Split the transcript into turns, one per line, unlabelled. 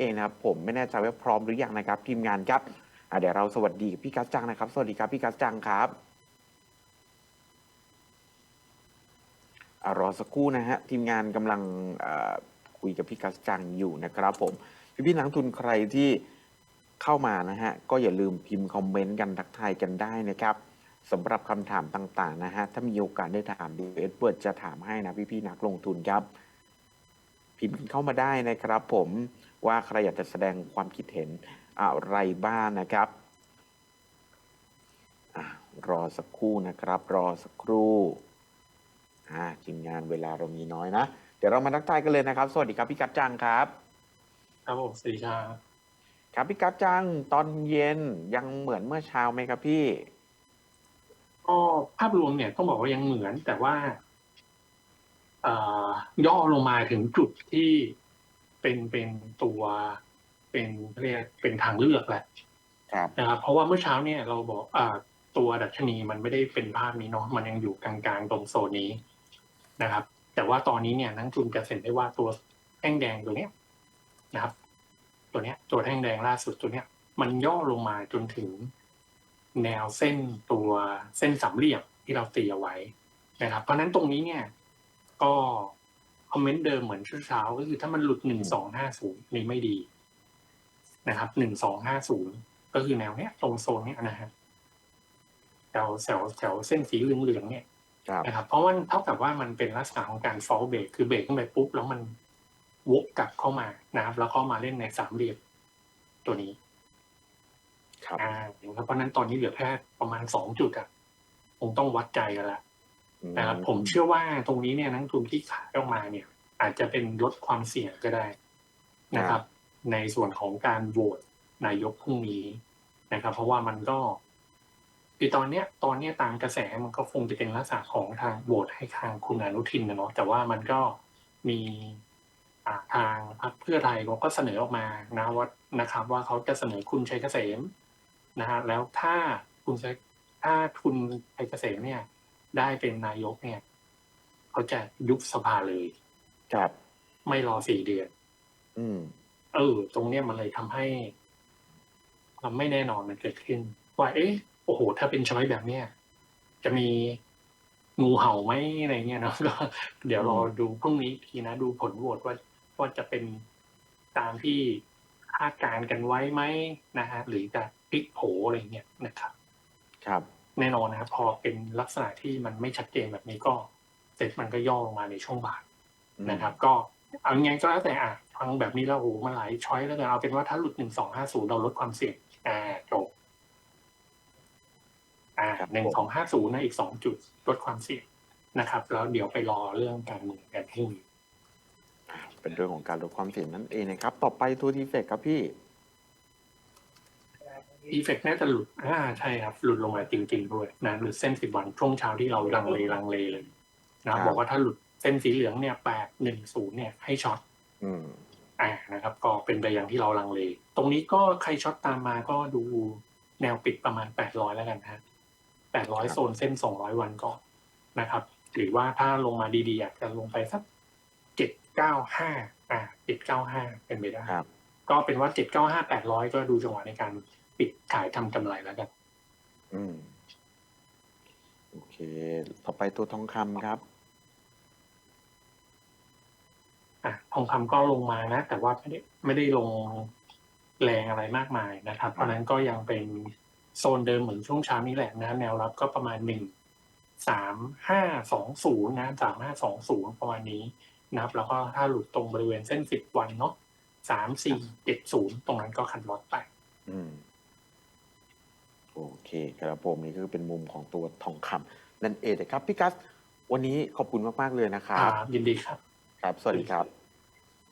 เองนะครับ ผมไม่แน่ใจว่าพร้อมหรือยังนะครับทีมงานครับเดี๋ยวเราสวัสดีกับพี่กัสจังนะครับ สวัสดีครับพี่กัสจังครับอรอสักครู่นะฮะทีมงานกำลังคุยกับพี่กัสจังอยู่นะครับผมพี่พี่นักลงทุนใครที่เข้ามานะฮะก็อย่าลืมพิมพ์คอมเมนต์กันทักทายกันได้นะครับสำหรับคำถามต่างๆนะฮะถ้ามีโอกาสได้ถามดีเอ็ดเวิร์ดจะถามให้นะพี่พี่ๆนักลงทุนครับ พิมพ์เข้ามาได้นะครับผมว่าใครอยากจะแสดงความคิดเห็นอะไรบ้างนะครับอะรอสักครู่นะครับ รอสักครู่อ่าทีมงานเวลาเรามีน้อยนะ เดี๋ยวเรามาทักทายกันเลยนะครับ สวัสดีครับพี่กัจจังครับ
ครับผมสวัสดีครับ
ครับพี่กัจจังตอนเย็นยังเหมือนเมื่อเช้าไหมครับพี่
ก็ภาพรวมเนี่ยต้องบอกว่ายังเหมือนแต่ว่าเอ่อ ย่อลงมาถึงจุดที่เป็นเป็นตัวเป็นเรียกเป็นทางเลือกแหละ
ครับ
นะครับเพราะว่าเมื่อเช้าเนี่ยเราบอกอ่าตัวดัชนีมันไม่ได้เป็นภาพนี้เนาะมันยังอยู่กลางๆตรงโซนนี้นะครับ แต่ว่าตอนนี้เนี่ยนักทุนจะเห็นได้ว่าตัวแท่งแดงตัวเนี้ยนะครับ ตัวเนี้ยตัวแท่งแดงล่าสุดตัวเนี้ย มันย่อลงมาจนถึงแนวเส้นตัวเส้นสามเหลี่ยมที่เราตีเอาไว้นะครับ เพราะฉะนั้นตรงนี้เนี่ย ก็คอมเมนต์เดิมเหมือนเช้าๆก็คือถ้ามันหลุดหนึ่งสองห้าศูนย์นี่ไม่ดีนะครับหนึ่งสองห้าศูนย์ก็คือแนวเนี้ยตรงโซนเนี้ยนะฮะแถวแถวแถวเส้นสีเหลืองๆเนี่ย
ครับ
นะครับ เพราะว่าเท่ากับว่ามันเป็นลักษณะของการ fall break คือเบรกขึ้นไปปุ๊บแล้วมันวกกลับเข้ามานะครับ แล้วเข้ามาเล่นในสามเหลี่ยมตัวนี้
ครับ
อ่านะครับเพราะฉะนั้นตอนนี้เหลือแค่ประมาณสองจุดอะคงต้องวัดใจกันละ นะครับผมเชื่อว่าตรงนี้เนี่ยนักลงทุนที่ขายออกมาเนี่ย อาจจะเป็นลดความเสี่ยงก็ได้นะครับ ในส่วนของการโหวตนายกพรุ่งนี้นะครับ เพราะว่ามันก็คือตอนเนี้ย ตอนเนี้ยตามกระแสมันก็คงจะเป็นลักษณะของทางโหวตให้ทางคุณอนุทินนะเนาะแต่ว่ามันก็มีอ่าทางพรรคเพื่อไทยเขาก็เสนอออกมานะว่านะครับ ว่าเขาจะเสนอคุณชัยเกษมนะฮะแล้วถ้าคุณชัยถ้าคุณชัยเกษมเนี่ย ได้เป็นนายกเนี่ยเขาจะยุบสภาเลย
ครับ
ไม่รอสี่เดือน
อืม
เออ ตรงเนี้ยมันเลยทำให้ความไม่แน่นอนมันเกิดขึ้น ว่า เอ๊ะ โอ้โห ถ้าเป็นช้อยแบบเนี้ยจะมีงูเห่าไหมอะไรเงี้ยเนาะก็เดี๋ยวรอดูพรุ่งนี้อีกทีนะดูผลโหวตว่าว่าจะเป็นตามที่คาดการณ์กันไว้ไหมนะฮะหรือจะพลิกโผอะไรเงี้ยนะครับ
ครับ
แน่นอนนะครับพอเป็นลักษณะที่มันไม่ชัดเจนแบบนี้ก็เสร็จมันก็ย่อลงมาในช่วงบ่าย
อืม
นะครับ ก็เอาไงก็แล้วแต่อะฟังแบบนี้แล้วโอ้โหมันหลายช้อยแล้วกันเอาเป็นว่าถ้าหลุดหนึ่งสองห้าศูนย์เราลดความเสี่ยงอ่าจบอ่าหนึ่งสองห้าศูนย์นะอีกสองจุดลดความเสี่ยงนะครับ แล้วเดี๋ยวไปรอเรื่องการเมืองกันพรุ่งนี้
เป็นเรื่องของการลดความเสี่ยงนั่นเองนะครับ ต่อไปตัวทีเฟกครับพี่
อีเฟกน่าจะหลุด อ่าใช่ครับ หลุดลงมาจริง ๆ ด้วยนะหลุดเส้นสิบวันช่วงเช้าที่เราลังเลลังเลเลยนะค
ครั
รับบบอกว่าถ้าหลุดเส้นสีเหลืองเนี่ยแปดหนึ่งศูนย์เนี่ยให้ช็อต
อืม
อ่านะครับ ก็เป็นไปอย่างที่เราลังเล ตรงนี้ก็ใครช็อตตามมาก็ดูแนวปิดประมาณแปดร้อยแล้วกันฮะแปดร้อยโซนเส้นสองร้อยวันก่อนนะครับ หรือว่าถ้าลงมาดีๆอาจจะลงไปสักเจ็ดเก้าห้าอ่าเจ็ดเก้าห้าเป็นไปได้
ครับ
ก็เป็นว่าเจ็ดเก้าห้าแปดร้อยก็ดูจังหวะในการปิด ขายทำกำไรแล้วกัน
อืม โอเค ต่อไปตัวทองคำครับ
อะทองคำก็ลงมานะ แต่ว่าไม่ได้ไม่ได้ลงแรงอะไรมากมายนะครับ เพราะฉะนั้นก็ยังเป็นโซนเดิมเหมือนช่วงเช้านี้แหละนะ แนวรับก็ประมาณหนึ่งสามห้าสองศูนย์นะสามห้าสองศูนย์ประมาณนี้นะครับ แล้วก็ถ้าหลุดตรงบริเวณเส้นสิบวันเนาะสามสี่เจ็ดศูนย์ตรงนั้นก็คันลอตไป
อืม โอเคครับผมนี่คือเป็นมุมของตัวทองคำนั่นเองนะครับพี่กัส วันนี้ขอบคุณมาก ๆ เลยนะครับ
ยินดีครับ
ครับ สวัสดีครับ